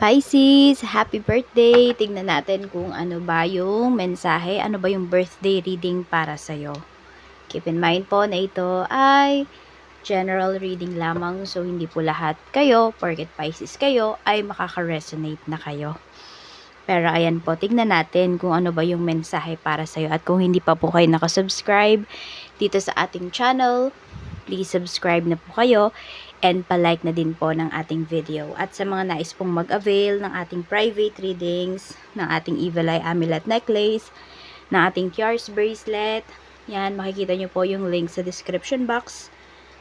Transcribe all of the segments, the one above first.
Pisces, happy birthday! Tingnan natin kung ano ba yung mensahe, ano ba yung birthday reading para sa'yo. Keep in mind po na ito ay general reading lamang, so hindi po lahat kayo, porket Pisces kayo, ay makaka-resonate na kayo. Pero ayan po, tingnan natin kung ano ba yung mensahe para sa'yo. At kung hindi pa po kayo nakasubscribe dito sa ating channel, please subscribe na po kayo and palike na din po ng ating video. At sa mga nais pong mag-avail ng ating private readings, ng ating Evil Eye Amulet Necklace, ng ating Tiars Bracelet, yan, makikita nyo po yung link sa description box.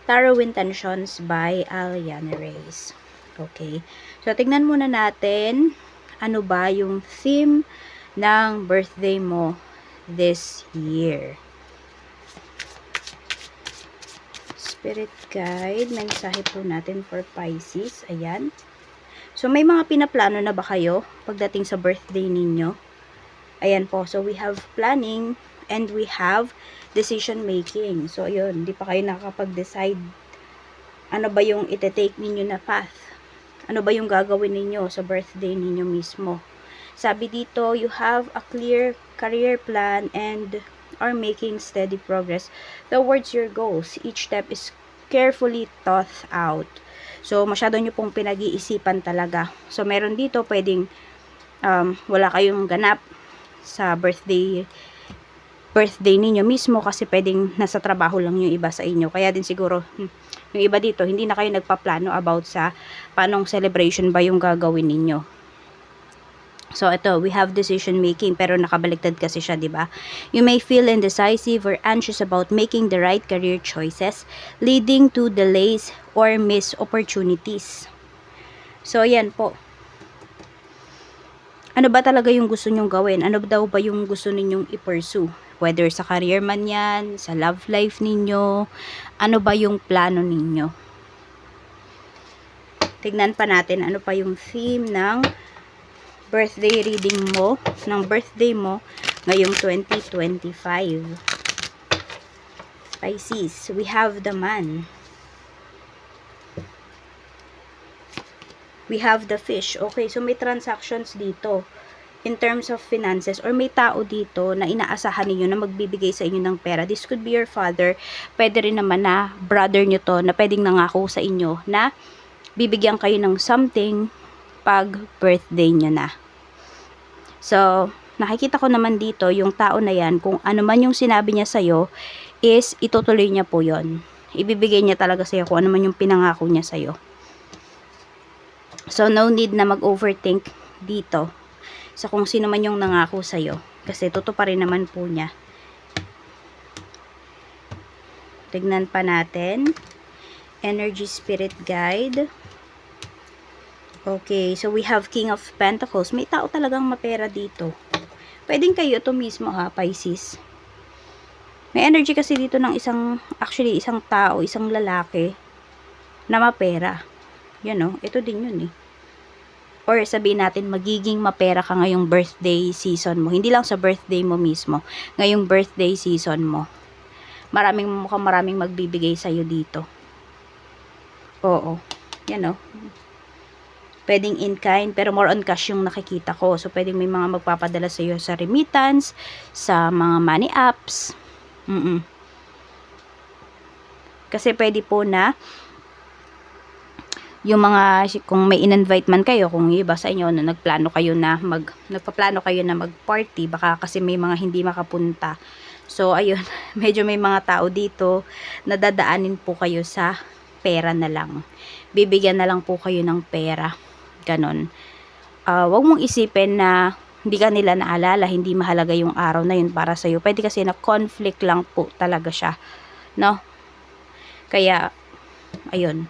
Tarot Intentions by Aliana Reyes. Okay. So, tignan muna natin ano ba yung theme ng birthday mo this year. Spirit Guide, mensahe po natin for Pisces. Ayan. So, may mga pinaplano na ba kayo pagdating sa birthday ninyo? Ayan po. So, we have planning and we have decision making. So, ayun. Hindi pa kayo nakakapag-decide ano ba yung ite-take ninyo na path. Ano ba yung gagawin ninyo sa birthday ninyo mismo. Sabi dito, you have a clear career plan and are making steady progress towards your goals. Each step is carefully thought out. So, masyado nyo pong pinag-iisipan talaga. So, meron dito pwedeng um, wala kayong ganap sa birthday birthday ninyo mismo kasi pwedeng nasa trabaho lang yung iba sa inyo. Kaya din siguro, hmm, yung iba dito, hindi na kayo nagpaplano about sa panong celebration ba yung gagawin ninyo. So, ito, we have decision making, pero nakabaliktad kasi siya, di ba? You may feel indecisive or anxious about making the right career choices, leading to delays or missed opportunities. So, yan po. Ano ba talaga yung gusto nyong gawin? Ano daw ba yung gusto ninyong i-pursue? Whether sa career man yan, sa love life ninyo, ano ba yung plano ninyo? Tignan pa natin ano pa yung theme ng birthday reading mo, ng birthday mo ngayong 2025. Pisces, we have the man. We have the fish. Okay, so may transactions dito in terms of finances or may tao dito na inaasahan ninyo na magbibigay sa inyo ng pera. This could be your father. Pwede rin naman na brother nyo to na pwedeng nangako sa inyo na bibigyan kayo ng something pag birthday nyo na. So, nakikita ko naman dito yung tao na yan, kung ano man yung sinabi niya sa'yo, is itutuloy niya po yon Ibibigay niya talaga sa'yo kung ano man yung pinangako niya sa'yo. So, no need na mag-overthink dito sa kung sino man yung nangako sa'yo. Kasi totoo pa rin naman po niya. Tignan pa natin. Energy Spirit Guide. Okay, so we have King of Pentacles. May tao talagang mapera dito. Pwedeng kayo to mismo ha, Pisces. May energy kasi dito ng isang, actually, isang tao, isang lalaki na mapera. Yan o, ito din yun eh or sabihin natin magiging mapera ka ngayong birthday season mo. Hindi lang sa birthday mo mismo, ngayong birthday season mo. Maraming mukhang maraming magbibigay sa iyo dito. Oo. Yan oh. Pwedeng in kind, pero more on cash yung nakikita ko. So, pwedeng may mga magpapadala sa iyo sa remittance, sa mga money apps. Mm, -mm. Kasi pwede po na yung mga kung may in-invite man kayo kung iba sa inyo na nagplano kayo na mag nagpaplano kayo na mag-party baka kasi may mga hindi makapunta. So ayun, medyo may mga tao dito na dadaanin po kayo sa pera na lang. Bibigyan na lang po kayo ng pera. Ganon. Uh, wag mong isipin na hindi ka nila naalala, hindi mahalaga yung araw na yun para sa'yo. Pwede kasi na conflict lang po talaga siya. No? Kaya, ayun,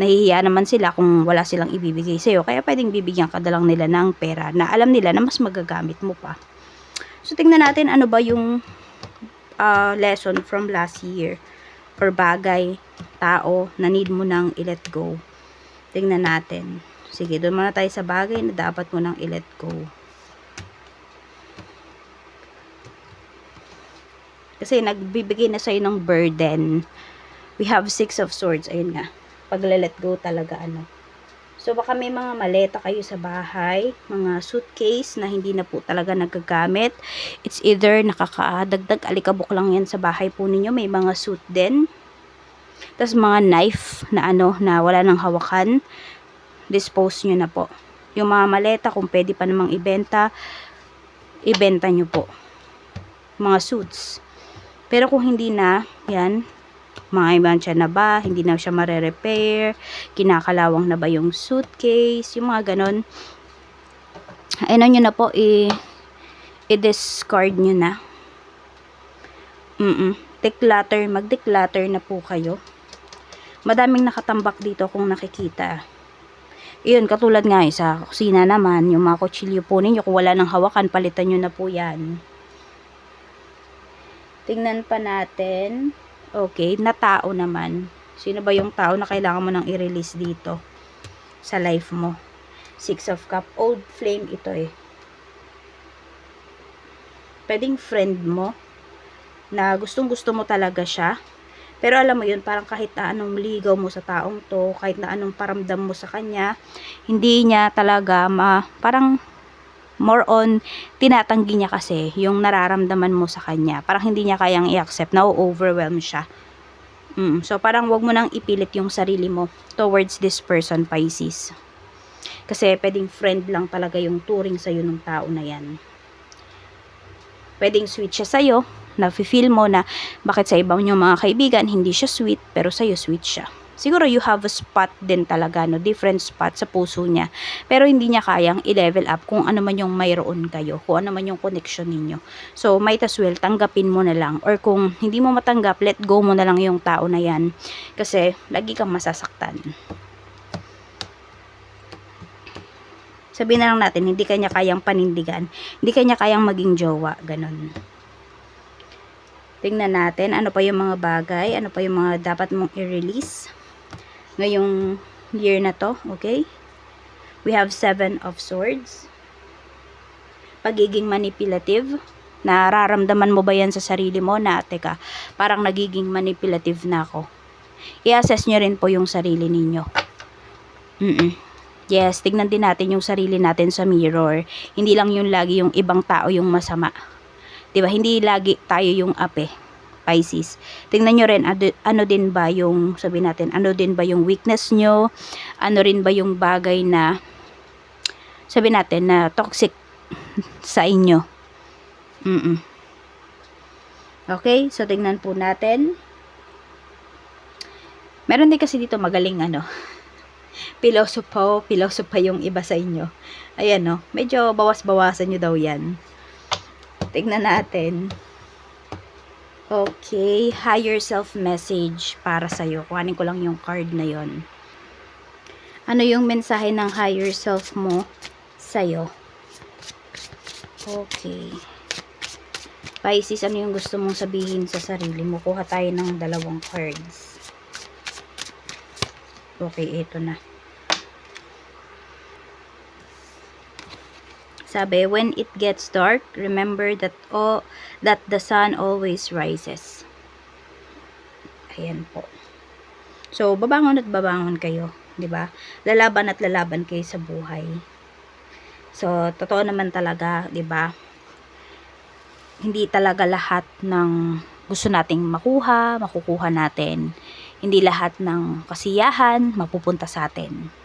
nahihiya naman sila kung wala silang ibibigay sa'yo. Kaya pwedeng bibigyan ka lang nila ng pera na alam nila na mas magagamit mo pa. So, tingnan natin ano ba yung uh, lesson from last year or bagay, tao na need mo nang i-let go. Tingnan natin. Sige, doon muna tayo sa bagay na dapat mo nang i-let go. Kasi nagbibigay na sa'yo ng burden. We have six of swords. Ayun nga pag let go talaga ano. So, baka may mga maleta kayo sa bahay, mga suitcase na hindi na po talaga nagagamit. It's either nakakadagdag alikabok lang yan sa bahay po ninyo. May mga suit din. Tapos mga knife na ano, na wala nang hawakan. Dispose nyo na po. Yung mga maleta, kung pwede pa namang ibenta, ibenta nyo po. Mga suits. Pero kung hindi na, yan, mga ibansya na ba, hindi na siya mare-repair, kinakalawang na ba yung suitcase, yung mga ganon. Ano nyo na po, i-discard nyo na. Mm Declutter, mag-declutter na po kayo. Madaming nakatambak dito kung nakikita. Iyon, katulad nga eh, sa kusina naman, yung mga kutsilyo po ninyo, kung wala nang hawakan, palitan nyo na po yan. Tingnan pa natin. Okay, na tao naman. Sino ba yung tao na kailangan mo nang i-release dito sa life mo? Six of Cup. Old flame ito eh. Pwedeng friend mo na gustong gusto mo talaga siya. Pero alam mo yun, parang kahit na anong ligaw mo sa taong to, kahit na anong paramdam mo sa kanya, hindi niya talaga ma, parang more on tinatanggi niya kasi yung nararamdaman mo sa kanya. Parang hindi niya kayang i-accept, na-overwhelm siya. Mm, so parang wag mo nang ipilit yung sarili mo towards this person, Pisces. Kasi pwedeng friend lang talaga yung turing sa'yo ng tao na yan. Pwedeng sweet siya sa'yo, na feel mo na bakit sa ibang yung mga kaibigan hindi siya sweet, pero sa'yo sweet siya siguro you have a spot din talaga, no? Different spot sa puso niya. Pero hindi niya kayang i-level up kung ano man yung mayroon kayo, kung ano man yung connection ninyo. So, might as well, tanggapin mo na lang. Or kung hindi mo matanggap, let go mo na lang yung tao na yan. Kasi, lagi kang masasaktan. Sabihin na lang natin, hindi kanya kayang panindigan. Hindi kanya kayang maging jowa. Ganon. Tingnan natin, ano pa yung mga bagay, ano pa yung mga dapat mong i-release ngayong year na to, okay? We have seven of swords. Pagiging manipulative. Nararamdaman mo ba yan sa sarili mo na, teka, parang nagiging manipulative na ako. I-assess nyo rin po yung sarili ninyo. Mm-mm. Yes, tignan din natin yung sarili natin sa mirror. Hindi lang yung lagi yung ibang tao yung masama. 'Di ba? Hindi lagi tayo yung ape. Pisces. Tingnan nyo rin, ano, ano din ba yung, sabi natin, ano din ba yung weakness nyo, ano rin ba yung bagay na, sabi natin, na toxic sa inyo. Mm, -mm. Okay, so tingnan po natin. Meron din kasi dito magaling ano, pilosopo, pilosopa yung iba sa inyo. Ayan no, medyo bawas-bawasan nyo daw yan. Tingnan natin. Okay, higher self message para sa iyo. Kuhanin ko lang yung card na 'yon. Ano yung mensahe ng higher self mo sa iyo? Okay. Pisces, ano yung gusto mong sabihin sa sarili mo? Kuha tayo ng dalawang cards. Okay, ito na. Sabi, when it gets dark, remember that all that the sun always rises. Ayan po. So, babangon at babangon kayo, 'di ba? Lalaban at lalaban kayo sa buhay. So, totoo naman talaga, 'di ba? Hindi talaga lahat ng gusto nating makuha, makukuha natin. Hindi lahat ng kasiyahan mapupunta sa atin.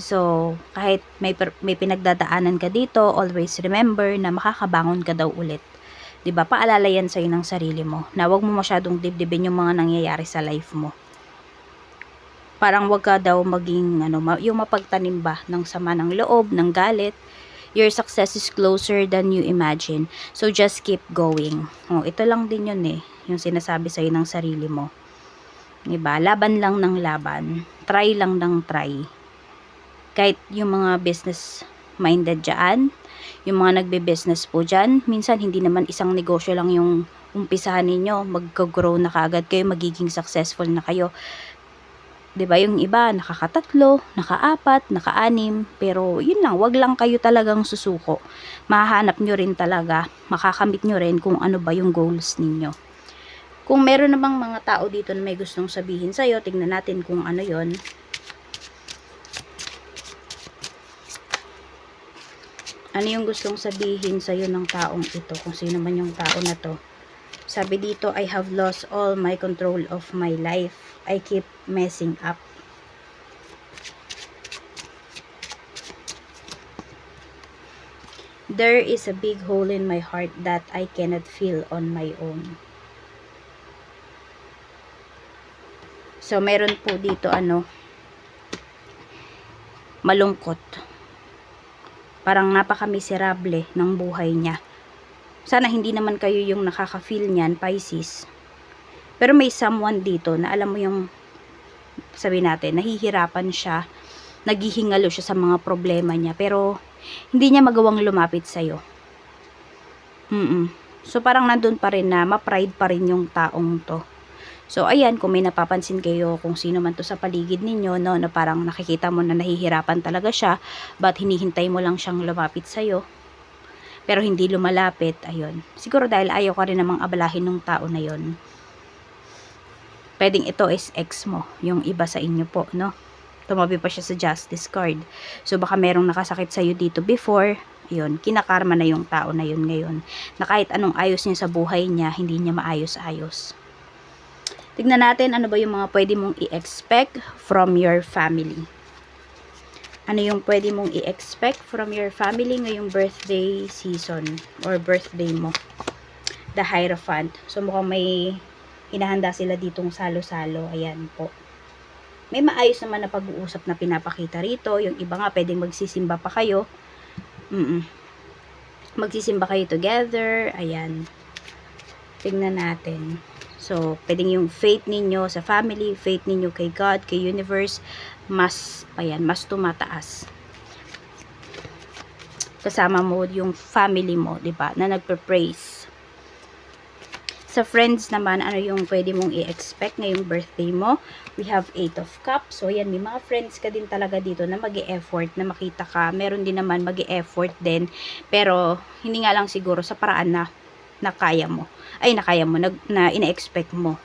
So, kahit may, may pinagdadaanan ka dito, always remember na makakabangon ka daw ulit. 'Di ba? Paalala yan sa'yo ng sarili mo na wag mo masyadong dibdibin yung mga nangyayari sa life mo. Parang wag ka daw maging ano, yung mapagtanim ba ng sama ng loob, ng galit. Your success is closer than you imagine. So just keep going. Oh, ito lang din yun eh, yung sinasabi sa'yo ng sarili mo. 'Di ba? Laban lang ng laban. Try lang ng try kahit yung mga business minded dyan, yung mga nagbe-business po dyan, minsan hindi naman isang negosyo lang yung umpisahan ninyo, magka-grow na kaagad kayo, magiging successful na kayo. 'Di ba yung iba nakakatatlo, nakaapat, nakaanim, pero yun lang, wag lang kayo talagang susuko. Mahahanap nyo rin talaga, makakamit nyo rin kung ano ba yung goals ninyo. Kung meron namang mga tao dito na may gustong sabihin sa'yo, tingnan natin kung ano yon Ano yung gustong sabihin sa'yo ng taong ito? Kung sino man yung tao na to. Sabi dito, I have lost all my control of my life. I keep messing up. There is a big hole in my heart that I cannot fill on my own. So, meron po dito ano, malungkot. Parang napaka-miserable ng buhay niya. Sana hindi naman kayo yung nakaka-feel niyan, Pisces. Pero may someone dito na alam mo yung sabi natin, nahihirapan siya, naghihingalo siya sa mga problema niya, pero hindi niya magawang lumapit sa'yo. Mm So, parang nandun pa rin na ma-pride pa rin yung taong to. So, ayan, kung may napapansin kayo kung sino man to sa paligid ninyo, no, na parang nakikita mo na nahihirapan talaga siya, but hinihintay mo lang siyang lumapit sa'yo, pero hindi lumalapit, ayun. Siguro dahil ayaw ka rin namang abalahin ng tao na yon. Pwedeng ito is ex mo, yung iba sa inyo po, no? Tumabi pa siya sa justice card. So, baka merong nakasakit sa'yo dito before, yun, kinakarma na yung tao na yun ngayon. Na kahit anong ayos niya sa buhay niya, hindi niya maayos-ayos. Tignan natin ano ba yung mga pwede mong i-expect from your family. Ano yung pwede mong i-expect from your family ngayong birthday season or birthday mo. The Hierophant. So mukhang may hinahanda sila ditong salo-salo. Ayan po. May maayos naman na pag-uusap na pinapakita rito. Yung iba nga pwedeng magsisimba pa kayo. Mm, -mm. Magsisimba kayo together. Ayan. Tingnan natin. So, pwedeng yung faith ninyo sa family, faith ninyo kay God, kay universe, mas, ayan, mas tumataas. Kasama mo yung family mo, di ba na nagpe-praise. Sa friends naman, ano yung pwede mong i-expect ngayong birthday mo? We have 8 of cups. So, yan, may mga friends ka din talaga dito na mag effort na makita ka. Meron din naman mag effort din. Pero, hindi nga lang siguro sa paraan na na kaya mo. Ay, na kaya mo, na, na ina-expect mo.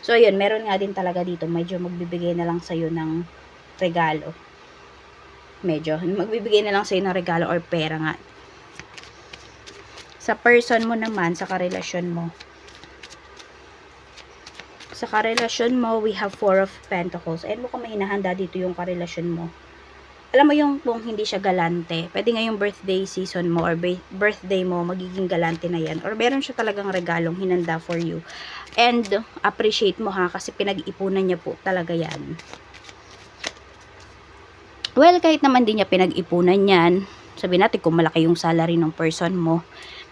So, yun, meron nga din talaga dito, medyo magbibigay na lang sa'yo ng regalo. Medyo, magbibigay na lang sa'yo ng regalo or pera nga. Sa person mo naman, sa karelasyon mo, sa karelasyon mo, we have four of pentacles. Ayan mo kung may hinahanda dito yung karelasyon mo alam mo yung kung hindi siya galante, pwede nga yung birthday season mo or birthday mo, magiging galante na yan. Or meron siya talagang regalong hinanda for you. And appreciate mo ha, kasi pinag-ipunan niya po talaga yan. Well, kahit naman din niya pinag-ipunan yan, sabi natin kung malaki yung salary ng person mo.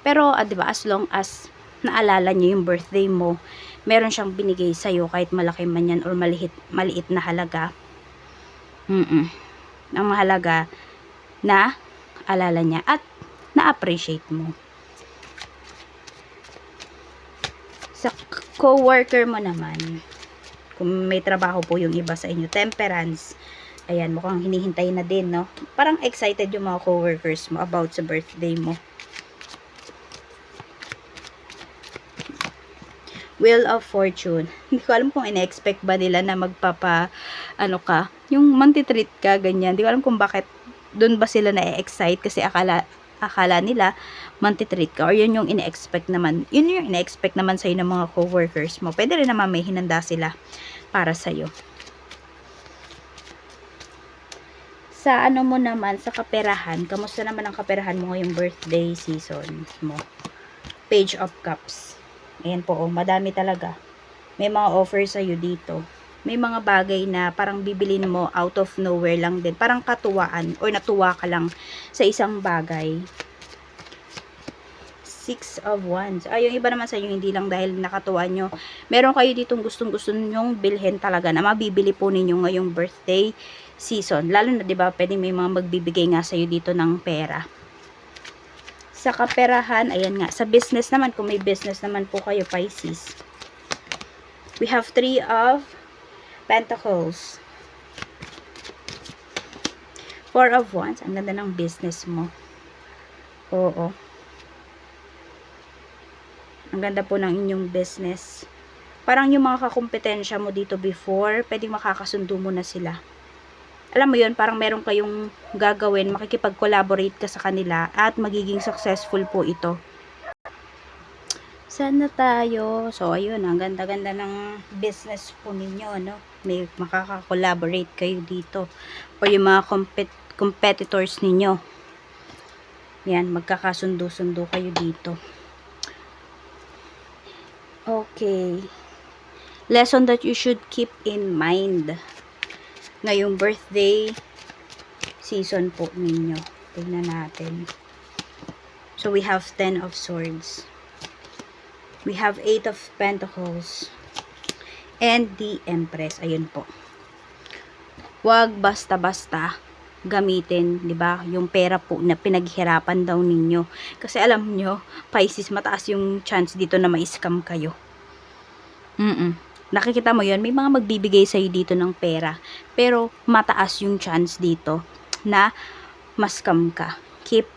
Pero, ah, di as long as naalala niya yung birthday mo, meron siyang binigay sa'yo kahit malaki man yan or maliit, maliit na halaga. Mm-mm ang mahalaga na alala niya at na-appreciate mo. Sa co-worker mo naman, kung may trabaho po yung iba sa inyo, temperance, ayan, mukhang hinihintay na din, no? Parang excited yung mga co-workers mo about sa birthday mo. Wheel of Fortune. Hindi ko alam kung ina-expect ba nila na magpapa, ano ka, yung manti-treat ka, ganyan. Hindi ko alam kung bakit doon ba sila na-excite kasi akala, akala nila manti-treat ka or yun yung ina-expect naman. Yun yung ina-expect naman sa'yo ng mga co-workers mo. Pwede rin naman may hinanda sila para sa'yo. Sa ano mo naman, sa kaperahan, kamusta naman ang kaperahan mo ngayong birthday season mo? Page of Cups. Ayan po, oh, madami talaga. May mga offer sa'yo dito. May mga bagay na parang bibilin mo out of nowhere lang din. Parang katuwaan or natuwa ka lang sa isang bagay. Six of Wands. Ay, yung iba naman sa inyo, hindi lang dahil nakatuwa nyo. Meron kayo ditong gustong-gusto nyong bilhin talaga na mabibili po ninyo ngayong birthday season. Lalo na, di ba, pwedeng may mga magbibigay nga sa'yo dito ng pera sa kaperahan, ayan nga, sa business naman, kung may business naman po kayo, Pisces. We have three of pentacles. Four of wands. Ang ganda ng business mo. Oo. Ang ganda po ng inyong business. Parang yung mga kakumpetensya mo dito before, pwedeng makakasundo mo na sila. alam mo yon parang meron kayong gagawin, makikipag-collaborate ka sa kanila at magiging successful po ito. Sana tayo. So, ayun, ang ganda-ganda ng business po ninyo, no? May makaka-collaborate kayo dito. Or yung mga compet- competitors ninyo. Yan, magkakasundo-sundo kayo dito. Okay. Lesson that you should keep in mind. Ngayong birthday season po ninyo. Tingnan natin. So, we have 10 of swords. We have 8 of pentacles. And the empress. Ayun po. Huwag basta-basta gamitin, 'di ba? Yung pera po na pinaghirapan daw ninyo. Kasi alam nyo, Pisces, mataas yung chance dito na ma-scam kayo. Mm Nakikita mo yon may mga magbibigay sa'yo dito ng pera. Pero mataas yung chance dito na ma-scam ka. Keep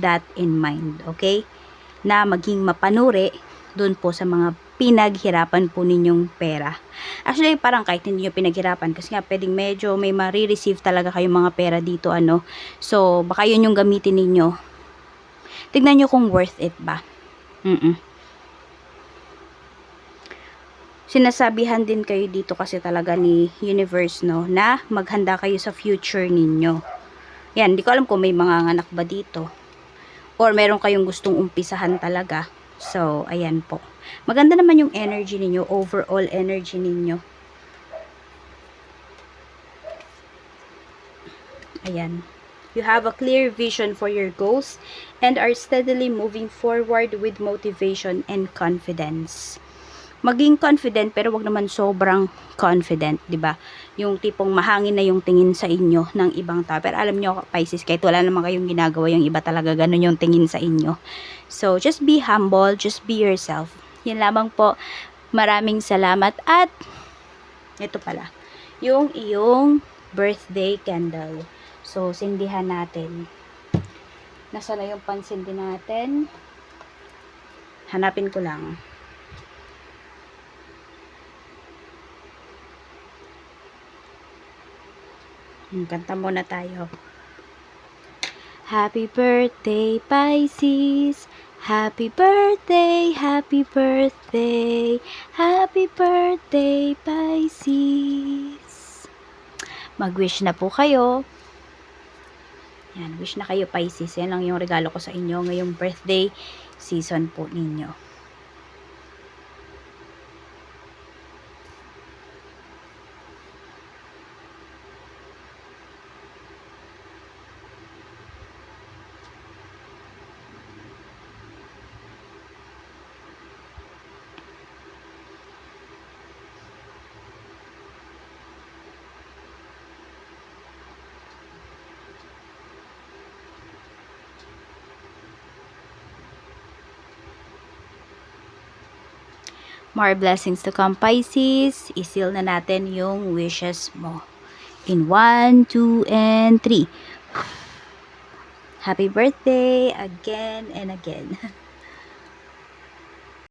that in mind, okay? Na maging mapanuri doon po sa mga pinaghirapan po ninyong pera. Actually, parang kahit hindi nyo pinaghirapan, kasi nga pwedeng medyo may marireceive talaga kayong mga pera dito, ano. So, baka yun yung gamitin ninyo. Tignan nyo kung worth it ba. Mm Sinasabihan din kayo dito kasi talaga ni universe, no, na maghanda kayo sa future ninyo. Yan, hindi ko alam kung may mga anak ba dito. Or meron kayong gustong umpisahan talaga. So, ayan po. Maganda naman yung energy ninyo, overall energy ninyo. Ayan. You have a clear vision for your goals and are steadily moving forward with motivation and confidence. Maging confident pero wag naman sobrang confident, 'di ba? Yung tipong mahangin na yung tingin sa inyo ng ibang tao. Pero alam nyo, Pisces, kahit wala naman kayong ginagawa, yung iba talaga ganun yung tingin sa inyo. So, just be humble, just be yourself. Yan lamang po. Maraming salamat at ito pala, yung iyong birthday candle. So, sindihan natin. Nasa na yung pansindi natin? Hanapin ko lang. Kanta muna tayo. Happy birthday, Pisces. Happy birthday, happy birthday, happy birthday, Pisces. Mag-wish na po kayo. Yan, wish na kayo, Pisces. Yan lang yung regalo ko sa inyo ngayong birthday season po ninyo. More blessings to come, Pisces. Isil na natin yung wishes mo. In 1, 2, and 3. Happy birthday again and again.